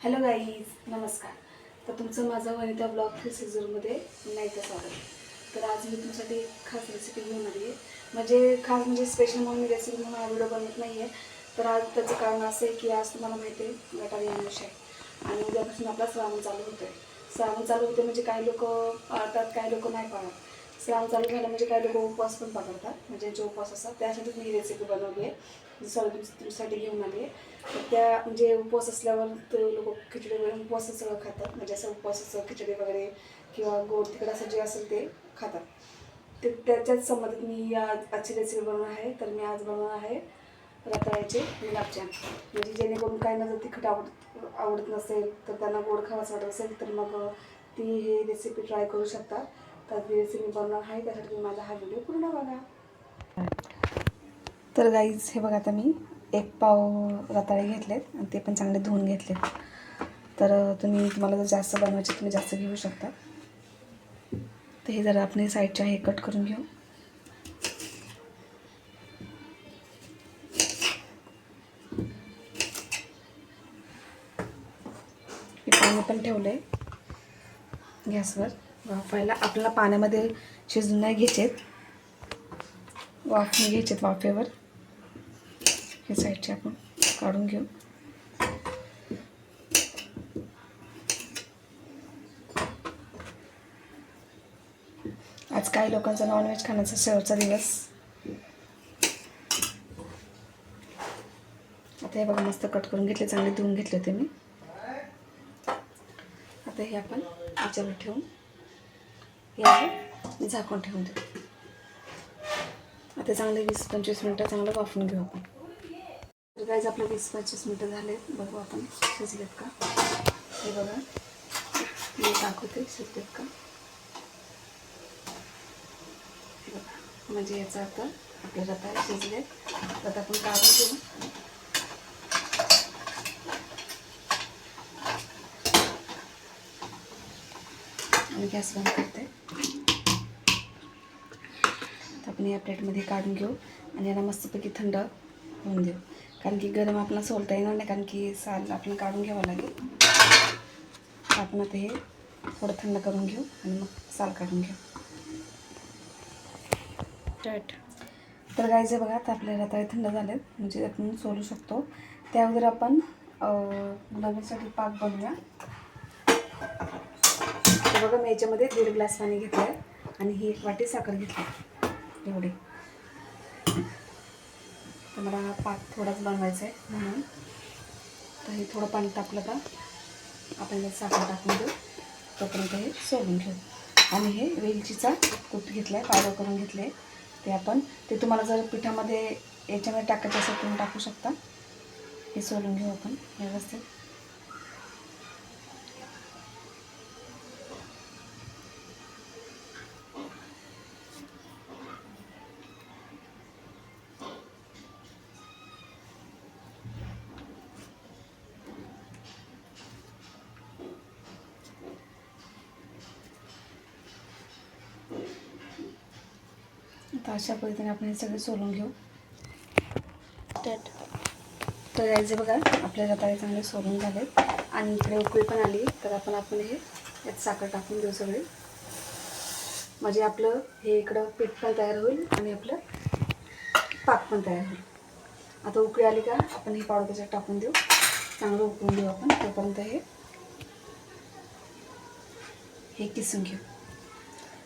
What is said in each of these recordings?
Hello guys नमस्कार. तर तुमचं माझं वनिता ब्लॉग फ्री सीझरमध्ये नाही एकदा स्वागत. तर आज मी तुमच्यासाठी एक खास रेसिपी घेऊन आली आहे. म्हणजे खास म्हणजे स्पेशल म्हणून मी रेसिपी म्हणून हा व्हिडिओ बनवत नाही आहे तर आज त्याचं कारण असं आहे की आज तुम्हाला माहिती आहे गटारी अमावस्या आहे आणि उद्यापासून आपला श्रावण चालू होतो आहे श्रावण चालू होते म्हणजे काही लोक पाळतात काही लोक नाही पाळत. श्रावण चालू झालं म्हणजे काही लोक उपवास पण पकडतात. म्हणजे जे उपवास असतात त्यासाठीच मी ही रेसिपी बनवली आहे. तुमच्यासाठी घेऊन आले. तर त्या म्हणजे उपवास असल्यावर ते लोक खिचडी वगैरे उपवास सगळं खातात. म्हणजे असं उपवासाचं खिचडी वगैरे किंवा गोड तिकड असं जे असेल ते खातात. ते त्याच्याच संबंधित मी आज आजची रेसिपी बनवणार आहे. तर मी आज बनवणार आहे रताळ्याचे गुलाबजाम. म्हणजे जेणेकरून काय ना जर तिखट आवडत आवडत नसेल तर त्यांना गोड खावाचं वाटत असेल तर मग ती हे रेसिपी ट्राय करू शकतात तर ती रेसिपी बनवणार आहे. त्यासाठी तुम्ही माझा हा व्हिडिओ पूर्ण बघा. तर गाईज हे बघा आता मी एक पाव रताळे घेतलेत आणि ते पण चांगले धुवून घेतलेत. तर तुम्ही तुम्हाला जर जास्त बनवायचे तुम्ही जास्त घेऊ शकता. तर हे जरा आपण साईडच्या हे कट करून घेऊ. पाणी पण ठेवलं आहे गॅसवर. वाफायला आपल्याला पाण्यामध्ये शिजून नाही घ्यायचेत. वाफ घ्यायचेत वाफेवर. हे साईडचे आपण काढून घेऊ. आज काही लोकांचा नॉनव्हेज खाण्याचा शेवटचा दिवस. आता हे बघा मस्त कट करून घेतले चांगले धुवून घेतले होते मी. आता हे आपण याच्यावर ठेवून हे आपण झाकून ठेवून देऊ. आता चांगले वीस पंचवीस मिनटं चांगलं वाफून घेऊ आपण. गायज काहीच आपलं वीस पंचवीस मिनटं झाले. बघू आपण शिजलेत का? हे बघा. मी दाखवते शिजलेत का? हे बघा. म्हणजे याचा अर्थ आपले रताळे शिजलेत. तर आपण काढून घेऊ. आणि गॅस बंद करते. तर आपण या प्लेटमध्ये काढून घेऊ. आणि याला मस्तपैकी थंड होऊन देऊ. कारण की गरम आपल्याला सोलता येणार नाही कारण की साल आपण काढून घ्यावं लागेल. तर आपण आता हे थोडं थंड करून घेऊ आणि मग साल काढून घेऊ. तर गायचे बघा आता आपले रताळे थंड झालेत. म्हणजे आपण सोलू शकतो. त्या अगोदर आपण गुलाबासाठी पाक बनवूया. तर बघा मी याच्यामध्ये दीड ग्लास पाणी घेतलं आहे आणि ही एक वाटी साखर घेतली. एवढी. तर मला हा पाक थोडाच बनवायचा आहे म्हणून. तर हे थोडं पाणी टाकलं का आपण यात साखर टाकून देऊ. तोपर्यंत हे सोलून घेऊ आणि हे वेलचीचा कूट घेतला आहे पावडर करून घेतले ते आपण ते तुम्हाला जर पिठामध्ये याच्यामध्ये टाकायचं असेल तुम्ही टाकू शकता. हे सोलून घेऊ आपण व्यवस्थित. आता अशा पद्धतीने आपण हे सगळे सोलून घेऊ. तर यायचे बघा आपल्या रताळे चांगले सोलून झालेत आणि इकडे उकळी पण आली तर आपण आपण हे यात साखर टाकून देऊ सगळे. म्हणजे आपलं हे इकडं पीठ पण तयार होईल आणि आपलं पाक पण तयार होईल. आता उकळी आली का आपण ही पावडर त्याच्यात टाकून देऊ. चांगलं उकळून देऊ आपण तोपर्यंत हे हे किसून घेऊ.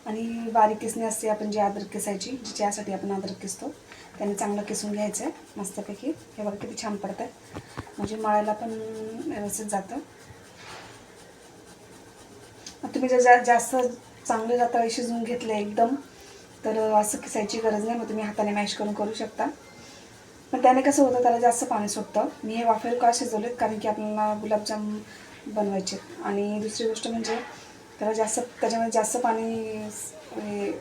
आणि बारीक किसणी असते आपण जी अद्रक किसायची ज्यासाठी आपण अद्रक किसतो. त्याने चांगलं किसून घ्यायचं आहे मस्तपैकी. हे बघा किती छान पडतं म्हणजे मळायला पण व्यवस्थित जातं. मग तुम्ही जर जा जास्त चांगले रताळे शिजवून घेतले एकदम तर असं किसायची गरज नाही. मग तुम्ही हाताने मॅश करून करू शकता. पण त्याने कसं होतं त्याला जास्त पाणी सुटतं. मी हे वाफेवर का शिजवलेत? कारण की आपल्याला गुलाबजाम बनवायचे. आणि दुसरी गोष्ट म्हणजे त्याला जास्त त्याच्यामध्ये जास्त पाणी हे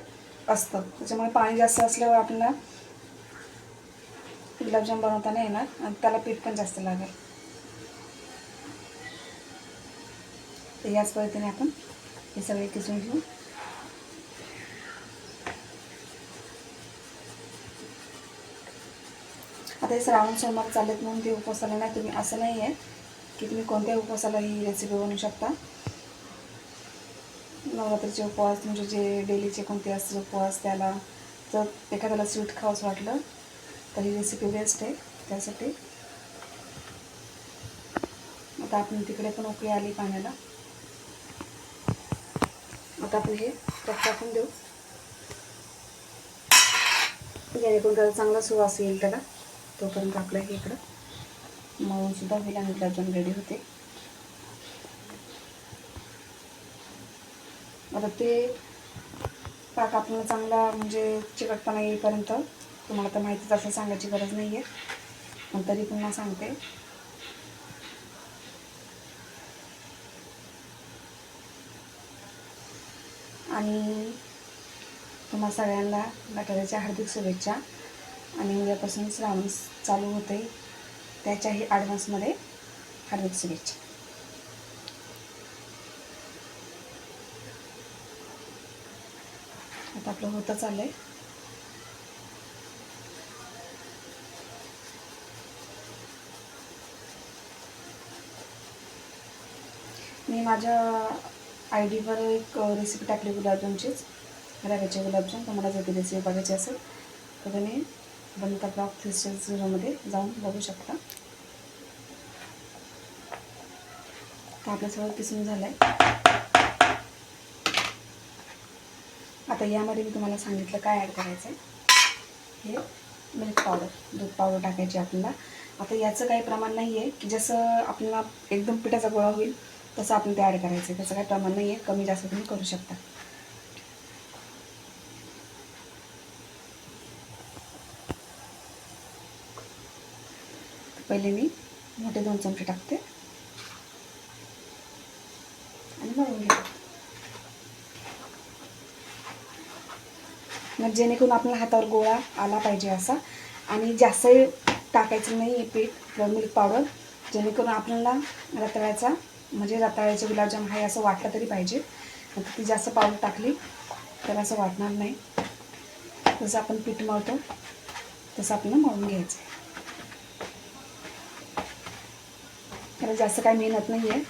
असतं. त्याच्यामुळे पाणी जास्त असल्यावर आपल्याला गुलाबजाम बनवताना येणार आणि त्याला पीठ पण जास्त लागेल. तर याच पद्धतीने आपण हे सगळे किसून घेऊ. आता हे श्रावण सोमवार चालत म्हणून ते उपवासाला नाही. तुम्ही असं नाही आहे की तुम्ही कोणत्याही उपवासाला ही रेसिपी बनवू शकता. नवरात्रीचे उपवास म्हणजे जे डेलीचे कोणते असतील उपवास त्याला जर एखाद्याला स्वीट खावंच वाटलं तर ही रेसिपी बेस्ट आहे. त्यासाठी आता आपण तिकडे पण उकळी आली पाण्याला. आता आपण हे त्यात टाकून देऊ. जेणेकरून त्याचा चांगला सुवास येईल त्याला. तोपर्यंत आपलं हे इकडं मऊ सुद्धा होईल आणि गुलाबजाम रेडी होते. आता ते पाक आपण चांगला म्हणजे चिकटपणा येईपर्यंत तुम्हाला तर माहितीच असं सांगायची गरज नाही आहे पण तरी पुन्हा सांगते. आणि तुम्हा सगळ्यांना गटाराच्या हार्दिक शुभेच्छा. आणि उद्यापासून श्रावण चालू होते त्याच्याही ॲडव्हान्समध्ये हार्दिक शुभेच्छा. आता आपलं होतं चाललं आहे मी माझ्या आय डीवर एक रेसिपी टाकली गुलाबजामचीच रव्याचे गुलाबजाम तुम्हाला जर ती रेसिपी बघायची असेल तर तुम्ही बनता ब्लॉक थ्री झिरोमध्ये जाऊन बघू शकता. तर आपलं सगळं किसून झालं आहे आता यामध्ये मी तुम्हाला सांगितलं काय ॲड करायचं आहे हे मिल्क पावडर दूध पावडर टाकायची आपल्याला. आता याचं काही प्रमाण नाही आहे की जसं आपल्याला एकदम पिठाचा गोळा होईल तसं आपण ते ॲड करायचं आहे त्याचं काही प्रमाण नाही आहे कमी जास्त तुम्ही करू शकता. पहिले मी मोठे दोन चमचे टाकते आणि मळून घेते मग जेणेकरून आपल्याला हातावर गोळा आला पाहिजे असा. आणि जास्तही टाकायचं नाही आहे पीठ मिल्क पावडर जेणेकरून आपल्याला रताळ्याचा म्हणजे रताळ्याचे गुलाबजाम आहे असं वाटलं तरी पाहिजे. ती जास्त पावडर टाकली तर असं वाटणार नाही. जसं आपण पीठ मळतो तसं आपल्याला मळून घ्यायचं आहे. त्याला जास्त काही मेहनत नाही आहे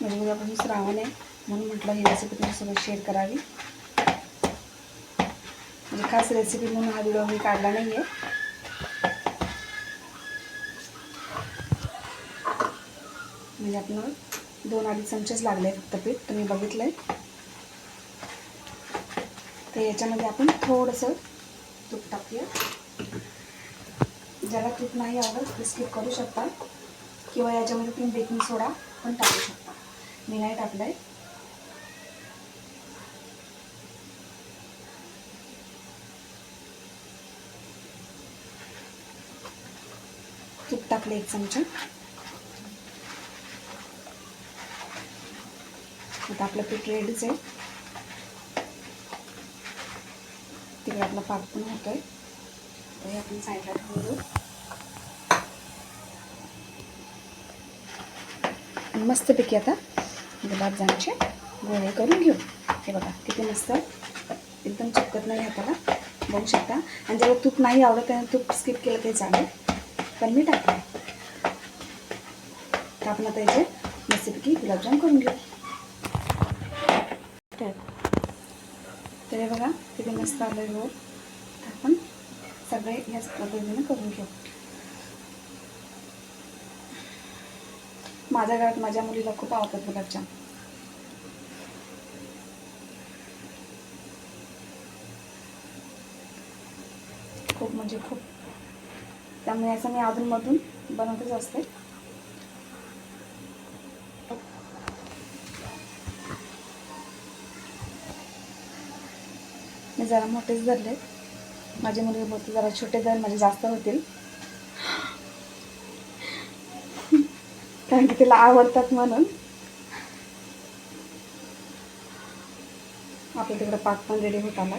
म्हणजे उद्यापासून श्रावण आहे म्हणून म्हटलं ही रेसिपी तुमच्यासोबत शेअर करावी. म्हणजे खास रेसिपी म्हणून हा व्हिडिओ मी काढला नाही आहे म्हणजे आपण दोन अडीच चमचेच लागले फक्त पीठ तुम्ही बघितलं आहे तर याच्यामध्ये आपण थोडंसं तूप टाकूया. ज्याला तूप नाही आवडत ते स्किप करू शकता. किंवा याच्यामध्ये तुम्ही बेकिंग सोडा पण टाकू शकता. मी नाही टाकलं आहे तूप टाकले एक चमचा. आता आपलं पीठ रेडीच आहे. तिकडे आपला पाक पण होतोय. तर हे आपण साईडला ठेवून देऊ. मस्तपैकी आता. गुलाबजामचे गोळे करून घेऊ. हे बघा किती मस्त. एकदम चिपकत नाही हाताला बघू शकता. आणि ज्याला तूप नाही आवडत त्याने तूप स्किप केलं तरी चालेल. पण मी टाकलं तर आपण आता याचे मस्तपैकी गुलाबजाम करून घेऊ. तर हे बघा किती मस्त आलं आहे आपण सगळे ह्याच पद्धतीने करून घेऊ. माझ्या घरात माझ्या मुलीला खूप आवडतात गुलाबजाम खूप म्हणजे खूप. त्यामुळे असं मी अधूनमधून बनवतच असते. मी जरा मोठेच धरले. माझी मुलगी बोलते जरा छोटे धर म्हणजे जास्त होतील. कारण की तिला आवडतात म्हणून. आपल्या तिकडं पाक पण रेडी होत आला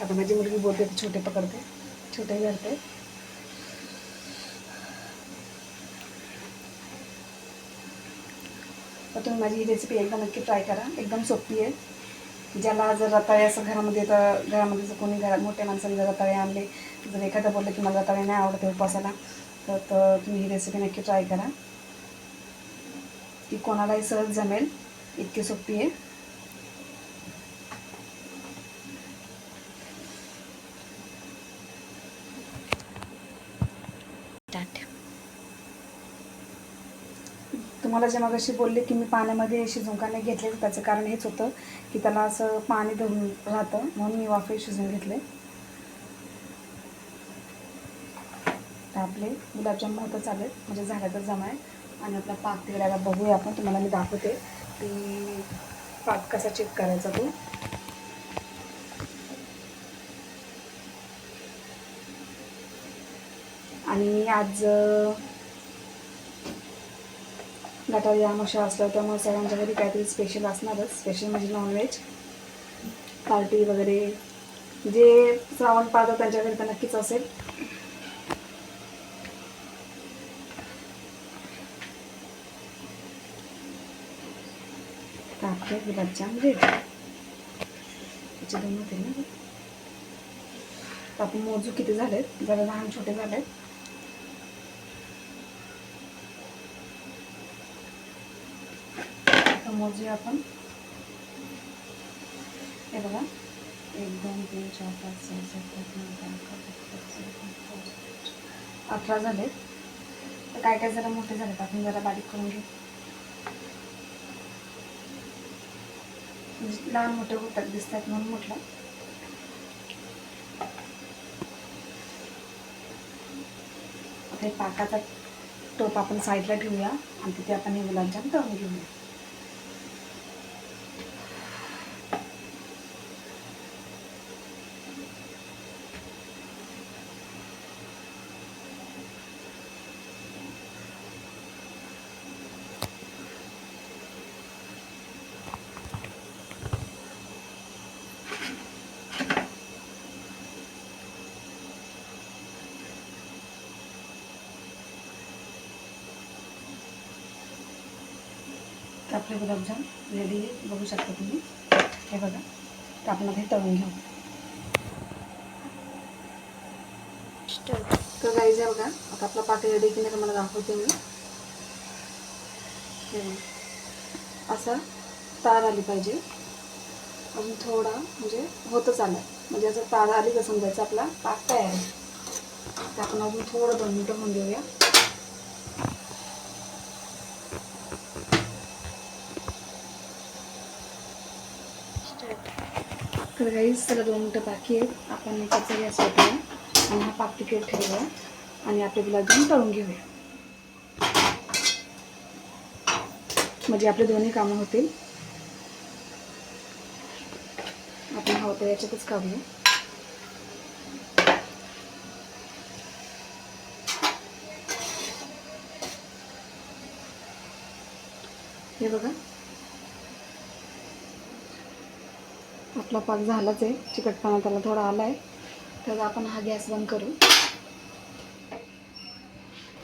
आता माझी मुलगी बोलते ती छोटे पकडते. छोटे करते तर तुम्ही माझी ही रेसिपी एकदम नक्की ट्राय करा. एकदम सोपी आहे. ज्याला जर रताळे असं घरामध्ये तर घरामध्ये जर कोणी घरात मोठ्या माणसाने जर रताळे आणले जर एखादं बोललं की मला रताळे नाही आवडते उपासाला तर तर तुम्ही ही रेसिपी नक्की ट्राय करा. ती कोणालाही सहज जमेल इतकी सोपी आहे. तुम्हाला जे मगाशी बोलले की मी पाण्यामध्ये शिजवून का नाही घेतले त्याचं कारण हेच होतं की त्याला असं पाणी धरून राहतं म्हणून मी वाफे शिजवून घेतले. आपले गुलाबजाम होतं चालेल म्हणजे झालं तर आहे. आणि आपला पाक तिकडायला बघूया आपण. तुम्हाला मी दाखवते. की पाक कसा चेक करायचा तो? आणि आज अं, गटारी आमोशा असलं त्यामुळे सगळ्यांच्या घरी काहीतरी स्पेशल असणारच. स्पेशल म्हणजे नॉनव्हेज पार्टी वगैरे. जे श्रावण पाहतात त्यांच्याकडे तर नक्कीच असेल तर आपले गुलाबजाम रेडी त्याचे दोन होते ना आपण मोजू किती झालेत? जरा लहान छोटे झालेत. आता मोजूया आपण. हे बघा. एक दोन तीन चार पाच सहा सात आठ नऊ दहा अकरा बारा अठरा झाले तर काय काय जरा मोठे झालेत? आपण जरा बारीक करून घेऊ. म्हणजे लहान मोठे होतात दिसतात म्हणून म्हटलं. आता पाकाचा टोप आपण साईडला ठेवूया आणि तिथे आपण हे गुलाबजाम तळून घेऊया. आपले गुलाबजाम रेडी बघू शकता तुम्ही. हे बघा. तर तळून घेऊ. तर गाईज आहे बघा. आता आपला पाक रेडी की नाही तुम्हाला दाखवते मी. असं असा तार आली पाहिजे. अजून थोडा म्हणजे होतच आला. म्हणजे असं तार आली तर समजायचं आपला पाक तयार आहे. तर आपण अजून थोडं दोन मिनटं होऊन देऊया. तर गाईज त्याला दोन मिनटं बाकी आहेत. आपण एकाचा गॅस वाटूया आणि हा पाक तिकीट ठेवूया. आणि आपले गुलाबजाम तळून घेऊया. म्हणजे आपले दोन्ही कामं होतील. आपण हा होता याच्यातच काढूया. हे बघा. आपला पाक झालाच आहे. चिकटपणा त्याला थोडा आला आहे. तर आपण हा गॅस बंद करू.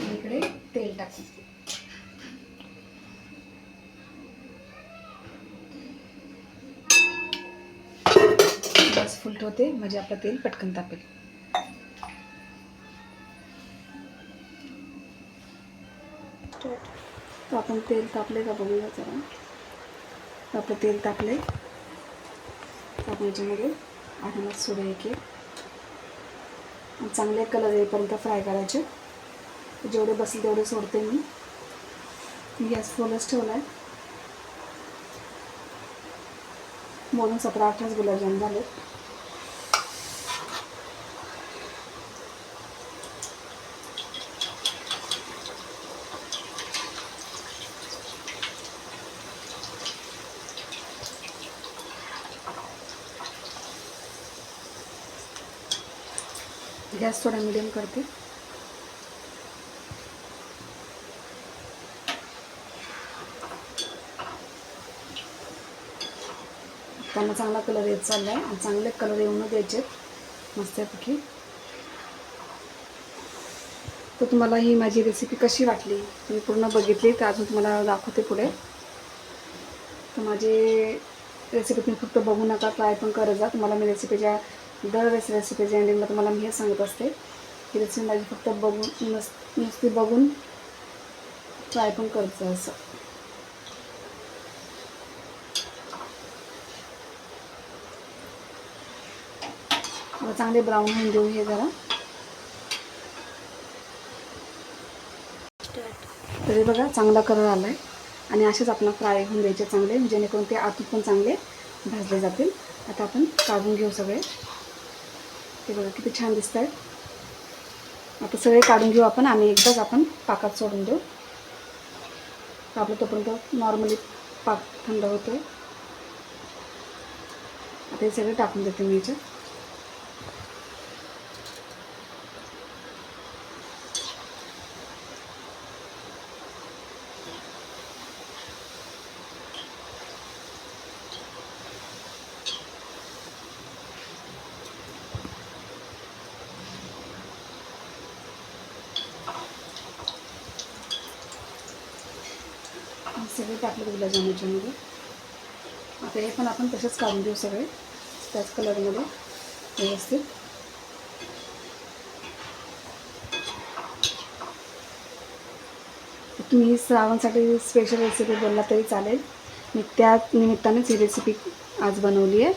इकडे तेल टाकू. गॅस फुल ठेवते. म्हणजे आपलं तेल पटकन तापेल. तर आपण तेल तापले का बघूया जरा. आपलं तेल तापले आपण याच्यामध्ये. आठवड्यात सोडा एक एक चांगले कलर येईपर्यंत फ्राय करायचे. जेवढे बसेल तेवढे सोडते मी. गॅस फुलच ठेवला आहे म्हणून सतरा अठराच गुलाबजाम झाले गॅस थोडा मिडियम करते. त्यांना चांगला कलर येत चालला आहे आणि चांगले कलर येऊन द्यायचे मस्तपैकी. तर तुम्हाला ही माझी रेसिपी कशी वाटली? तुम्ही पूर्ण बघितली तर अजून तुम्हाला दाखवते पुढे. तर माझी रेसिपी तुम्ही फक्त बघू नका ट्राय पण करत जा. तुम्हाला मी रेसिपीच्या दरवेळेस रेसिपीच्या एंडिंगला तुम्हाला मी हे सांगत असते की रेसिपी माझी फक्त बघून नस नुसती बघून ट्राय पण करतो असं. चांगले ब्राऊन होऊन देऊ हे जरा. तरी बघा चांगला कलर आला आहे आणि असेच आपण फ्राय होऊन द्यायचे चांगले जेणेकरून ते आतून पण चांगले भाजले जातील. आता आपण काढून घेऊ सगळे. ते बघा किती छान दिसत आहेत आता सगळे काढून घेऊ आपण आणि एकदाच आपण पाकात सोडून देऊ. आपलं तोपर्यंत नॉर्मली पाक थंड होतो आहे आता हे सगळे टाकून देते मी याच्यात सगळे टाकले गुलाबजामुनच्या आता हे पण आपण तसेच काढून देऊ सगळे त्याच कलरमध्ये व्यवस्थित. तुम्ही श्रावणसाठी स्पेशल रेसिपी बोलला तरी चालेल. मी त्या निमित्तानेच ही रेसिपी आज बनवली आहे.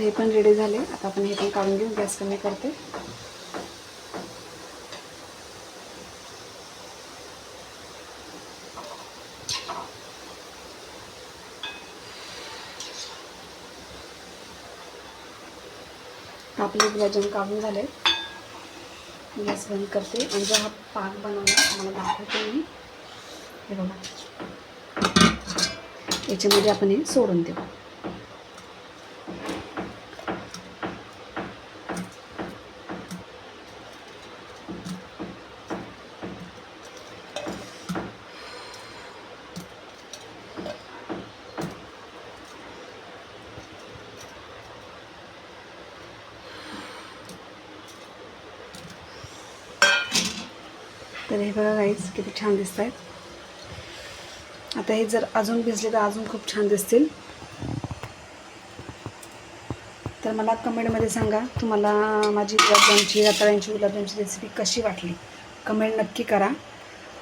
तर हे पण रेडी झाले. आता आपण हे पण काढून घेऊ. गॅस कमी करते. आपले गुलाबजाम काढून झाले. गॅस बंद करते. आणि जो हा पाक बनवला मला दाखवते मी. हे बघा. याच्यामध्ये आपण हे सोडून देऊ. तर हे बघा गाईज किती छान दिसत आहेत आता हे जर अजून भिजले तर अजून खूप छान दिसतील. तर मला कमेंटमध्ये सांगा तुम्हाला माझी गुलाबजामची रताळ्यांची गुलाबजामची रेसिपी कशी वाटली? कमेंट नक्की करा.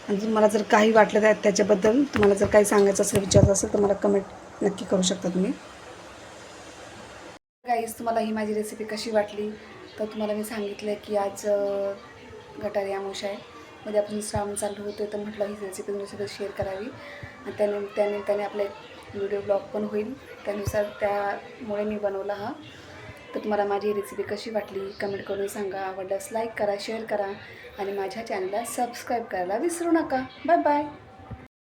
आणि तुम्हाला जर काही वाटलं त्या त्याच्याबद्दल तुम्हाला जर काही सांगायचं असेल विचारायचं असेल तर मला कमेंट नक्की करू शकता तुम्ही. गाईज तुम्हाला ही माझी रेसिपी कशी वाटली? तर तुम्हाला मी सांगितलं की आज गटारी आमोश आहे. मध्ये आपण श्रावण चालू होतो तर म्हटलं ही रेसिपी तुमच्यासोबत शेअर करावी. आणि त्याने त्यानिमित्ताने आपला आपले व्हिडिओ ब्लॉग पण होईल. त्यानुसार त्यामुळे मी बनवला हा. तर तुम्हाला माझी रेसिपी कशी वाटली कमेंट करून सांगा. आवडल्यास लाईक करा शेअर करा. आणि माझ्या चॅनलला सबस्क्राईब करायला विसरू नका. Bye bye